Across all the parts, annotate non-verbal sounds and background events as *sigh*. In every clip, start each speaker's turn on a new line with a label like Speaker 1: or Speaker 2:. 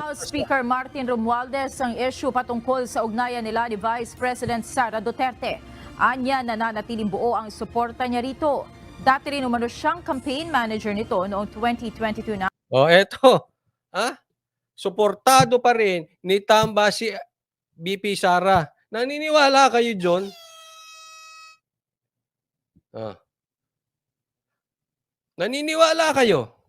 Speaker 1: House Speaker Martin Romualdez ang issue patungkol sa ugnayan nila ni Vice President Sara Duterte. Anya nananatiling buo ang suporta niya rito. Dati rin umano siyang campaign manager nito noong 2022 na
Speaker 2: O, eto. Ha? Suportado pa rin ni Tamba si BP Sara. Naniniwala kayo, John? Ah. Naniniwala kayo?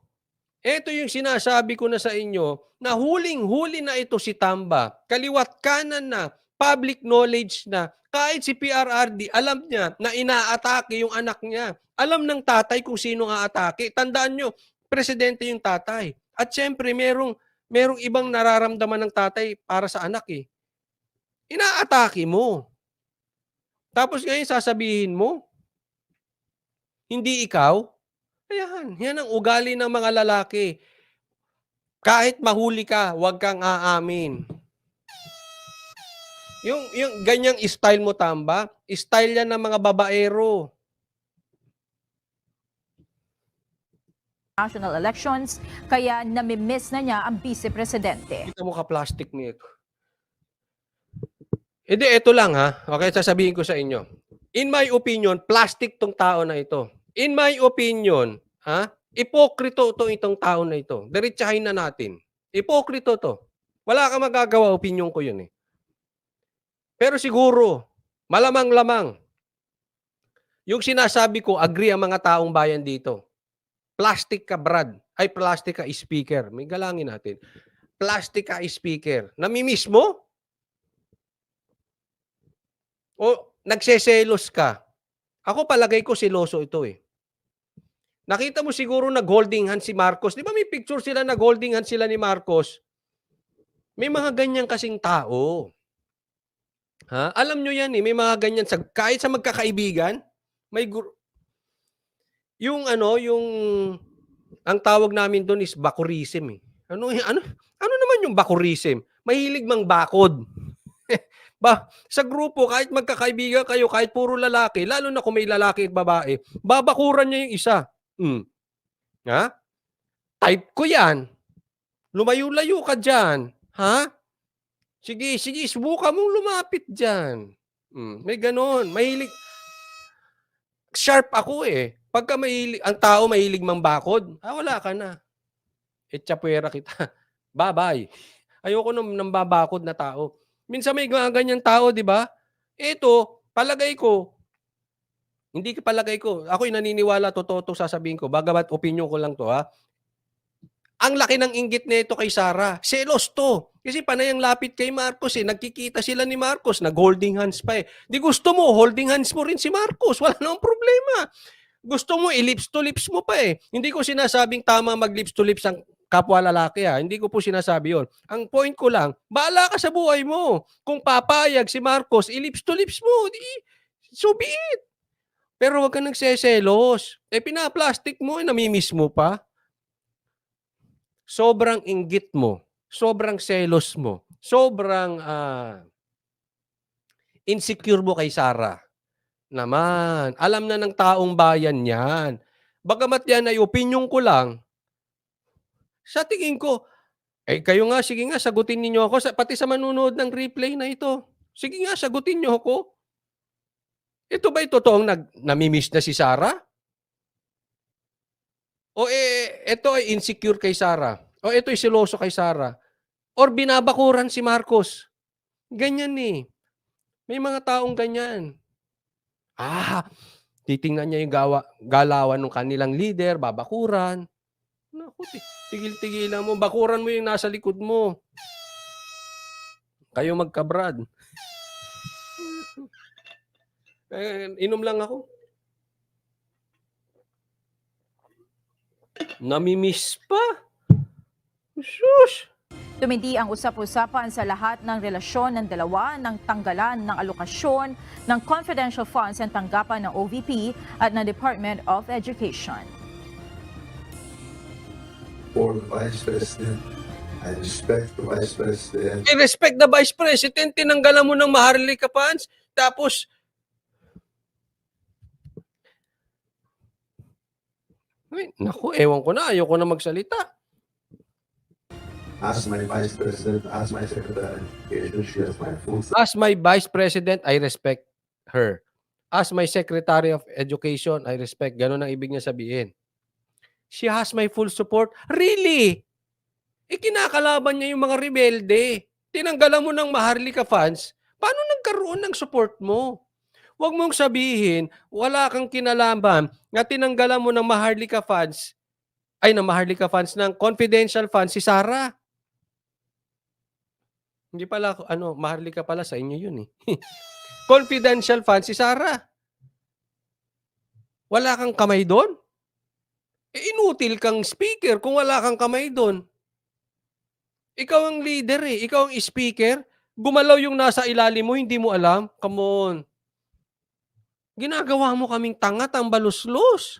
Speaker 2: Ito yung sinasabi ko na sa inyo na huling-huli na ito si Tamba. Kaliwat kanan na, public knowledge na. Kahit si PRRD, alam niya na inaatake yung anak niya. Alam ng tatay kung sino nga atake. Tandaan nyo, presidente yung tatay. At syempre, merong, merong ibang nararamdaman ng tatay para sa anak eh. Inaatake mo. Tapos ngayon sasabihin mo, hindi ikaw, Ayan, yan ang ugali ng mga lalaki. Kahit mahuli ka, huwag kang aamin. Yung, yung ganyang style mo, Tamba, style yan ng mga babaero.
Speaker 1: national elections, kaya namimiss na niya ang vice-presidente.
Speaker 2: Kita mo ka-plastic nito. Hindi, ito lang ha. Okay, sasabihin ko sa inyo. In my opinion, plastic tong tao na ito. In my opinion, ha? Ipokrito to itong tao na ito. Diretsahin na natin. Ipokrito to. Wala ka magagawa, opinion ko yun eh. Pero siguro, malamang-lamang, yung sinasabi ko, agree ang mga taong bayan dito. Plastic ka, Brad. Ay, plastic ka, speaker. May galangin natin. Plastic ka, speaker. Namimiss mo? O nagseselos ka? Ako palagay ko siloso ito eh. Nakita mo siguro nag-holding hand si Marcos. Di ba may picture sila nag-holding hand sila ni Marcos? May mga ganyan kasing tao. Ha? Alam nyo yan eh, may mga ganyan. Sa, kahit sa magkakaibigan, may gur- yung ano, yung ang tawag namin doon is bakurism eh. Ano, ano, ano naman yung bakurism? Mahilig mang bakod. Ba, sa grupo, kahit magkakaibigan kayo, kahit puro lalaki, lalo na kung may lalaki at babae, babakuran niya yung isa. Hmm. Ha? Type ko yan. Lumayo-layo ka dyan. Ha? Sige, sige, subukan mong lumapit dyan. Hmm. May ganon. Mahilig. Sharp ako eh. Pagka mahilig, ang tao mahilig mang bakod, ah, wala ka na. Etchapuera kita. *laughs* Bye-bye. Ayoko nang nang babakod na tao. Minsan may mga ganyan tao, di ba? Ito, palagay ko, hindi palagay ko, ako'y naniniwala, totoo to sasabihin ko, bagamat opinion ko lang to ha. Ang laki ng inggit nito kay Sara. Selos to. Kasi panay ang lapit kay Marcos eh. Nagkikita sila ni Marcos. Nag-holding hands pa eh. Di gusto mo, holding hands mo rin si Marcos. *laughs* Wala namang problema. Gusto mo, i-lips to lips mo pa eh. Hindi ko sinasabing tama mag-lips to lips ang kapwa lalaki ha. Hindi ko po sinasabi yon. Ang point ko lang, baala ka sa buhay mo. Kung papayag si Marcos, i-lips to lips mo. Di, so be it. Pero wag ka nagseselos. Eh, pinaplastic mo, eh, namimiss mo pa. Sobrang inggit mo. Sobrang selos mo. Sobrang ah, insecure mo kay Sarah. Naman. Alam na ng taong bayan yan. Bagamat yan ay opinion ko lang, sa tingin ko, eh kayo nga, sige nga, sagutin ninyo ako, sa, pati sa manunood ng replay na ito. Sige nga, sagutin niyo ako. Ito ba'y totoong nag, namimiss na si Sarah? O eh, ito ay insecure kay Sarah? O ito ay siloso kay Sarah? Or binabakuran si Marcos? Ganyan eh. May mga taong ganyan. Ah, titingnan niya yung gawa, galawan ng kanilang leader, babakuran. Naku, ti- tigil-tigilan mo. Bakuran mo yung nasa likod mo. Kayo magkabrad. Eh, inom lang ako. Namimiss pa. Sus!
Speaker 1: Tumindi ang usap-usapan sa lahat ng relasyon ng dalawa ng tanggalan ng alokasyon ng confidential funds ang tanggapan ng OVP at ng Department of Education.
Speaker 3: For the Vice President. I respect the Vice President.
Speaker 2: I-respect the Vice President, tinanggalan mo ng Maharlika funds, tapos Ay, naku, ewan ko na, ayoko na magsalita.
Speaker 3: As my vice president, as my secretary of education, she has my full
Speaker 2: As my vice president, I respect her. As my secretary of education, I respect. Ganon ang ibig niya sabihin. She has my full support. Really? Ikinakalaban niya yung mga rebelde. Tinanggalan mo ng Maharlika fans. Paano nagkaroon ng support mo? Huwag mong sabihin, wala kang kinalaman na tinanggalan mo ng Maharlika fans, ay ng Maharlika fans, ng confidential fans si Sarah. Hindi pala, ako- ano, Maharlika pala sa inyo yun eh. *laughs* confidential fans si Sarah. Wala kang kamay doon? Eh, inutil kang speaker kung wala kang kamay doon. Ikaw ang leader eh. Ikaw ang speaker. Gumalaw yung nasa ilalim mo, hindi mo alam. Come on. Ginagawa mo kaming tanga, tambaluslos.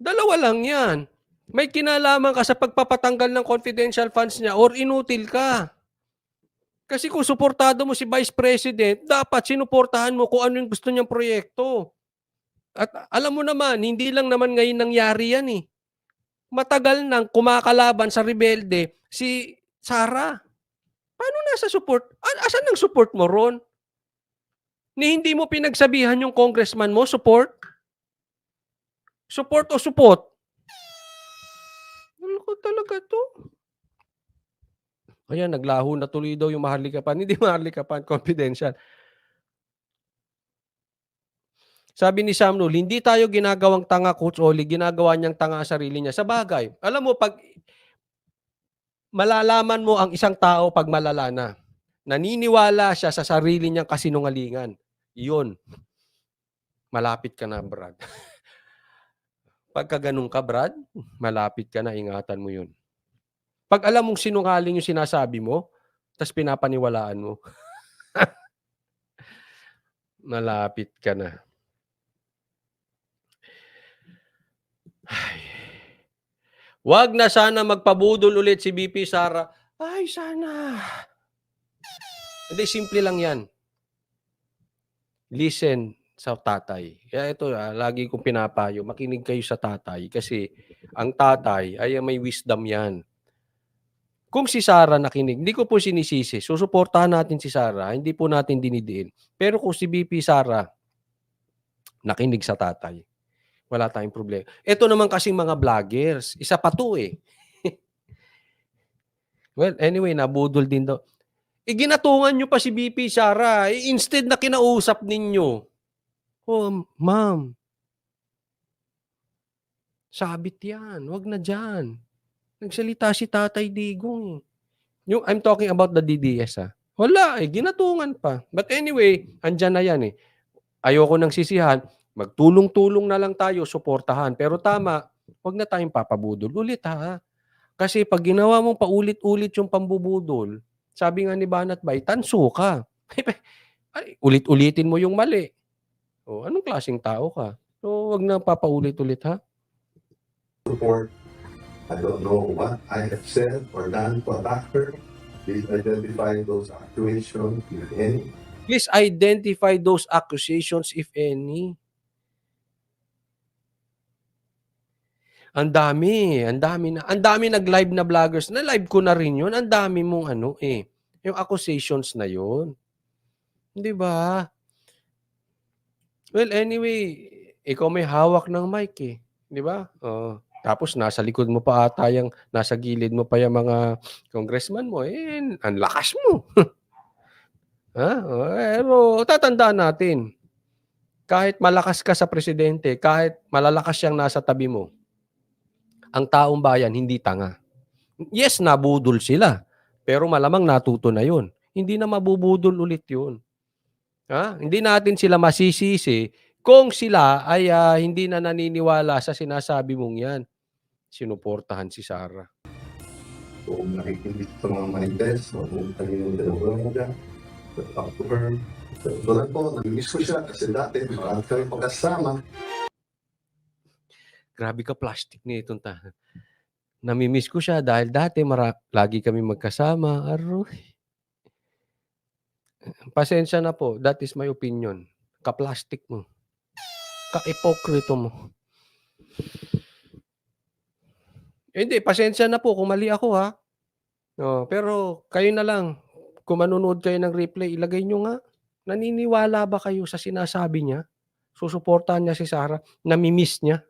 Speaker 2: Dalawa lang yan. May kinalaman ka sa pagpapatanggal ng confidential funds niya or inutil ka. Kasi kung suportado mo si Vice President, dapat sinuportahan mo kung ano yung gusto niyang proyekto. At alam mo naman, hindi lang naman ngayon nangyari yan eh. Matagal nang kumakalaban sa rebelde si Sara. Paano nasa support? Asan ang support mo ron? Ni hindi mo pinagsabihan yung congressman mo, support? Support o support? Ano ko talaga to? Ayan, naglaho na tuloy daw yung Maharlikapan. *laughs* Hindi Maharlikapan, confidential. Sabi ni Sam Nul, hindi tayo ginagawang tanga, Coach Oli. Ginagawa niyang tanga ang sarili niya. Sa bagay, alam mo, pag malalaman mo ang isang tao pag malala na, naniniwala siya sa sarili niyang kasinungalingan. Yun. Malapit ka na, Brad. *laughs* Pagka ganun ka, Brad, malapit ka na, ingatan mo yun. Pag alam mong sinungaling yung sinasabi mo, tapos pinapaniwalaan mo, *laughs* malapit ka na. Ay. Wag na sana magpabudol ulit si BP Sara. Ay, sana. Hindi, simple lang yan. Listen sa tatay. Kaya ito, ah, lagi kong pinapayo, makinig kayo sa tatay kasi ang tatay ay may wisdom yan. Kung si Sara nakinig, hindi ko po sinisisi. Susuportahan natin si Sara, hindi po natin dinidiin. Pero kung si BP Sara nakinig sa tatay, wala tayong problema. Ito naman kasing mga vloggers, isa pa to eh. *laughs* well, anyway, nabudol din daw. E ginatungan nyo pa si BP Sara. Eh, instead na kinausap ninyo. Oh, ma'am. Sabit yan. Wag na dyan. Nagsalita si Tatay Digong. eh. Yung, I'm talking about the DDS ha. Wala eh. Ginatungan pa. But anyway, andyan na yan eh. Ayoko nang sisihan. Magtulong-tulong na lang tayo, suportahan. Pero tama, wag na tayong papabudol ulit ha. Kasi pag ginawa mong paulit-ulit yung pambubudol, sabi nga ni Banat Bay, tanso ka. *laughs* Ay, ulit-ulitin mo yung mali. O, anong klaseng tao ka? So, wag na papaulit-ulit ha.
Speaker 3: support. I don't know what I have said or done to attack her. Please identify those accusations, if any.
Speaker 2: Please identify those accusations if any. Ang dami, ang dami na, ang dami nag-live na vloggers. Na live ko na rin 'yun. Ang dami mong ano eh, yung accusations na 'yun. 'Di ba? Well, anyway, ikaw may hawak ng mic eh, 'di ba? Oh, tapos nasa likod mo pa ata yung nasa gilid mo pa yung mga congressman mo eh, ang lakas mo. *laughs* Ha? Oh, Pero tatandaan natin, kahit malakas ka sa presidente, kahit malalakas siyang nasa tabi mo, ang taong bayan hindi tanga. Yes, nabudol sila. Pero malamang natuto na yun. Hindi na mabubudol ulit yun. Ha? Hindi natin sila masisisi kung sila ay ah, hindi na naniniwala sa sinasabi mong yan. Sinuportahan si Sarah.
Speaker 3: Kung nakikinig sa mga manifest, mapunta niyo yung dalawa to her. Tulad po, nag-miss ko siya kasi dati marami kami pagkasama.
Speaker 2: Grabe ka plastic ni itong ta. Namimiss ko siya dahil dati mara- lagi kami magkasama. Aroy. Pasensya na po. That is my opinion. Ka-plastic mo. Ka-ipokrito mo. Eh, Hindi, pasensya na po kung mali ako ha. Oh, pero kayo na lang, kung manonood kayo ng replay, ilagay nyo nga, naniniwala ba kayo sa sinasabi niya? Susuportahan niya si Sarah? Nami-miss niya?